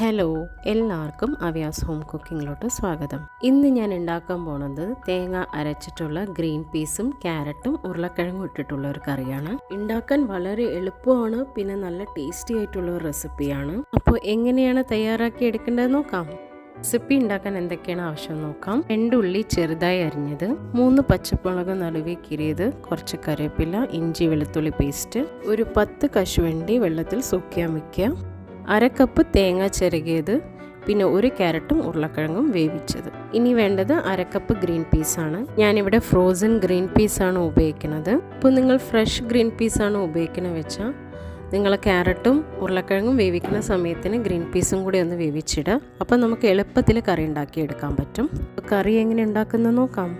Hello എല്ലാവർക്കും അവ്യാസ് home കുക്കിങ്ങിലോട്ട് സ്വാഗതം. ഇന്ന് ഞാൻ ഉണ്ടാക്കാൻ പോണത് തേങ്ങ അരച്ചിട്ടുള്ള ഗ്രീൻ പീസും ക്യാരറ്റും ഉരുളക്കിഴങ്ങും ഇട്ടിട്ടുള്ള ഒരു കറിയാണ്. ഉണ്ടാക്കാൻ വളരെ എളുപ്പമാണ് പിന്നെ നല്ല ടേസ്റ്റി ആയിട്ടുള്ള ഒരു റെസിപ്പിയാണ്. അപ്പോൾ എങ്ങനെയാണ് തയ്യാറാക്കി എടുക്കേണ്ടത് നോക്കാം. റെസിപ്പി ഉണ്ടാക്കാൻ എന്തൊക്കെയാണ് ആവശ്യം നോക്കാം. രണ്ടുള്ളി ചെറുതായി അരിഞ്ഞത് മൂന്ന് പച്ചമുളക് നടുവി കീറിയത് കുറച്ച് കറിവേപ്പില ഇഞ്ചി വെളുത്തുള്ളി പേസ്റ്റ് ഒരു പത്ത് കശുവണ്ടി വെള്ളത്തിൽ സൂക്കിയാൻ വെക്കുക. അര കപ്പ് തേങ്ങ ചിരകിയത് പിന്നെ ഒരു ക്യാരറ്റും ഉരുളക്കിഴങ്ങും വേവിച്ചത്. ഇനി വേണ്ടത് അരക്കപ്പ് കപ്പ് ഗ്രീൻ പീസാണ് ഞാനിവിടെ ഫ്രോസൺ ഗ്രീൻ പീസാണ് ഉപയോഗിക്കുന്നത്. ഇപ്പോൾ നിങ്ങൾ ഫ്രഷ് ഗ്രീൻ പീസാണ് ഉപയോഗിക്കുന്നത് വെച്ചാൽ നിങ്ങൾ ക്യാരറ്റും ഉരുളക്കിഴങ്ങും വേവിക്കുന്ന സമയത്തിന് ഗ്രീൻ പീസും കൂടി ഒന്ന് വേവിച്ചിടുക. അപ്പോൾ നമുക്ക് എളുപ്പത്തിൽ കറി ഉണ്ടാക്കിയെടുക്കാൻ പറ്റും. കറി എങ്ങനെ ഉണ്ടാക്കുന്നത് നോക്കാം.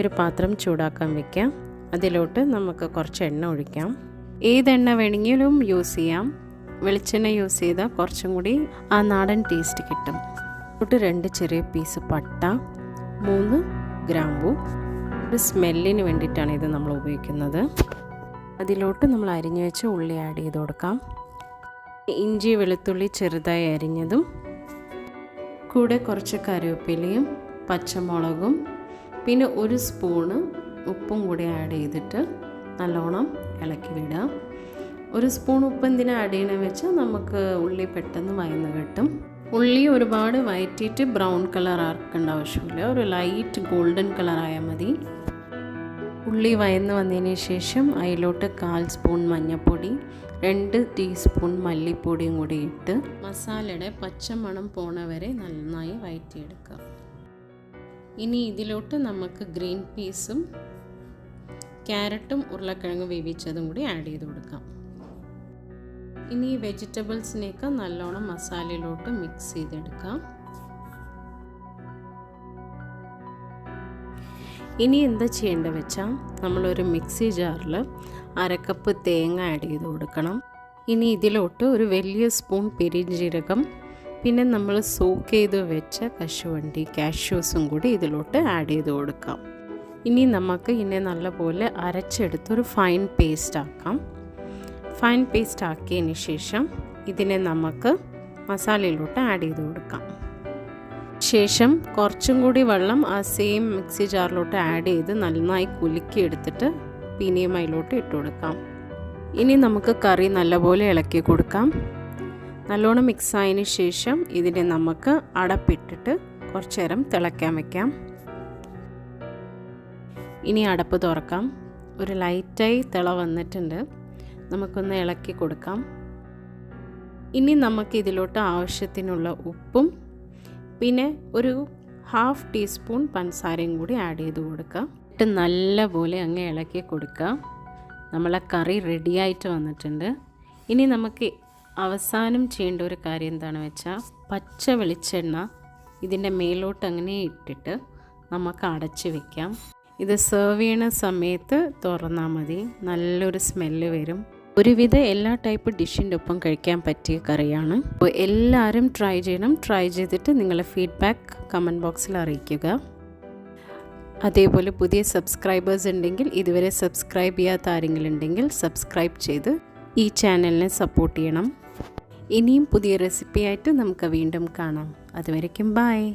ഒരു പാത്രം ചൂടാക്കാൻ വെക്കാം. അതിലോട്ട് നമുക്ക് കുറച്ച് എണ്ണ ഒഴിക്കാം. ഏതെണ്ണ വേണമെങ്കിലും യൂസ് ചെയ്യാം. വെളിച്ചെണ്ണ യൂസ് ചെയ്താൽ കുറച്ചും കൂടി ആ നാടൻ ടേസ്റ്റ് കിട്ടും. തൊട്ട് രണ്ട് ചെറിയ പീസ് പട്ട മൂന്ന് ഗ്രാമ്പു. ഒരു സ്മെല്ലിന് വേണ്ടിയിട്ടാണ് ഇത് നമ്മൾ ഉപയോഗിക്കുന്നത്. അതിലോട്ട് നമ്മൾ അരിഞ്ഞു വെച്ച് ഉള്ളി ആഡ് ചെയ്ത് കൊടുക്കാം. ഇഞ്ചി വെളുത്തുള്ളി ചെറുതായി അരിഞ്ഞതും കൂടെ കുറച്ച് കറിവേപ്പിലയും പച്ചമുളകും പിന്നെ ഒരു സ്പൂണ് ഉപ്പും കൂടി ആഡ് ചെയ്തിട്ട് നല്ലോണം ഇളക്കി വിടുക. ഒരു സ്പൂൺ ഉപ്പ് എന്തിനാ ആഡ് ചെയ്യണമെന്ന് വെച്ചാൽ നമുക്ക് ഉള്ളി പെട്ടെന്ന് വയന്ന് കിട്ടും. ഉള്ളി ഒരുപാട് വയറ്റിയിട്ട് ബ്രൗൺ കളർ ആക്കേണ്ട ആവശ്യമില്ല. ഒരു ലൈറ്റ് ഗോൾഡൻ കളർ ആയാൽ മതി. ഉള്ളി വയന്ന് വന്നതിന് ശേഷം അതിലോട്ട് കാൽ സ്പൂൺ മഞ്ഞൾപ്പൊടി രണ്ട് ടീസ്പൂൺ മല്ലിപ്പൊടിയും കൂടി ഇട്ട് മസാലയുടെ പച്ചമണം പോണ വരെ നന്നായി വയറ്റിയെടുക്കുക ഇനി ഇതിലോട്ട് നമുക്ക് ഗ്രീൻ പീസും ക്യാരറ്റും ഉരുളക്കിഴങ്ങ് വേവിച്ചതും കൂടി ആഡ് ചെയ്ത് കൊടുക്കാം. ഇനി ഈ വെജിറ്റബിൾസിനെയൊക്കെ നല്ലോണം മസാലയിലോട്ട് മിക്സ് ചെയ്തെടുക്കാം. ഇനി എന്താ ചെയ്യേണ്ടത് വെച്ചാൽ നമ്മളൊരു മിക്സി ജാറിൽ അരക്കപ്പ് തേങ്ങ ആഡ് ചെയ്ത് കൊടുക്കണം. ഇനി ഇതിലോട്ട് ഒരു വലിയ സ്പൂൺ പെരിഞ്ജീരകം പിന്നെ നമ്മൾ സോക്ക് ചെയ്ത് വെച്ച കശുവണ്ടി കാഷ്യൂസും കൂടി ഇതിലോട്ട് ആഡ് ചെയ്ത് കൊടുക്കാം. ഇനി നമുക്ക് ഇതിനെ നല്ലപോലെ അരച്ചെടുത്തൊരു ഫൈൻ പേസ്റ്റ് ആക്കാം. ഫൈൻ പേസ്റ്റ് ആക്കിയതിന് ശേഷം ഇതിനെ നമുക്ക് മസാലയിലോട്ട് ആഡ് ചെയ്ത് കൊടുക്കാം. ശേഷം കുറച്ചും കൂടി വെള്ളം ആ സെയിം മിക്സി ജാറിലോട്ട് ആഡ് ചെയ്ത് നന്നായി കുലുക്കി എടുത്തിട്ട് പിന്നെയും അതിലോട്ട് ഇട്ട് കൊടുക്കാം. ഇനി നമുക്ക് കറി നല്ലപോലെ ഇളക്കി കൊടുക്കാം. നല്ലോണം മിക്സ് ആയതിന് ശേഷം ഇതിനെ നമുക്ക് അടപ്പിട്ടിട്ട് കുറച്ച് നേരം തിളയ്ക്കാൻ വയ്ക്കാം ഇനി അടപ്പ് തുറക്കാം. ഒരു ലൈറ്റായി തിള വന്നിട്ടുണ്ട്. നമുക്കൊന്ന് ഇളക്കി കൊടുക്കാം. ഇനി നമുക്ക് ഇതിലോട്ട് ആവശ്യത്തിനുള്ള ഉപ്പും പിന്നെ ഒരു ഹാഫ് ടീസ്പൂൺ പഞ്ചസാരയും കൂടി ആഡ് ചെയ്ത് കൊടുക്കുക എന്നിട്ട് നല്ലപോലെ അങ്ങ് ഇളക്കി കൊടുക്കുക നമ്മളെ കറി റെഡിയായിട്ട് വന്നിട്ടുണ്ട്. ഇനി നമുക്ക് അവസാനം ചെയ്യേണ്ട ഒരു കാര്യം എന്താണെന്ന് വെച്ചാൽ പച്ച വെളിച്ചെണ്ണ ഇതിന്റെ മേലോട്ട് അങ്ങനെ ഇട്ടിട്ട് നമുക്ക് അടച്ച് വെക്കാം. ഇത് സെർവ് ചെയ്യണ സമയത്ത് തുറന്നാൽ മതി. നല്ലൊരു സ്മെല്ല് വരും. ഒരുവിധ എല്ലാ ടൈപ്പ് ഡിഷിന്റെ ഒപ്പം കഴിക്കാൻ പറ്റിയ കറിയാണ്. അപ്പോൾ എല്ലാവരും ട്രൈ ചെയ്യണം. ട്രൈ ചെയ്തിട്ട് നിങ്ങളുടെ ഫീഡ്ബാക്ക് കമന്റ് ബോക്സിൽ അറിയിക്കുക. അതേപോലെ പുതിയ സബ്സ്ക്രൈബേഴ്സ് ഉണ്ടെങ്കിൽ ഇതുവരെ സബ്സ്ക്രൈബ് ചെയ്യാത്ത ആരെങ്കിലും ഉണ്ടെങ്കിൽ സബ്സ്ക്രൈബ് ചെയ്ത് ഈ ചാനലിനെ സപ്പോർട്ട് ചെയ്യണം. ഇനിയും പുതിയ റെസിപ്പിയായിട്ട് നമുക്ക് വീണ്ടും കാണാം. അതുവരയ്ക്കും ബായ്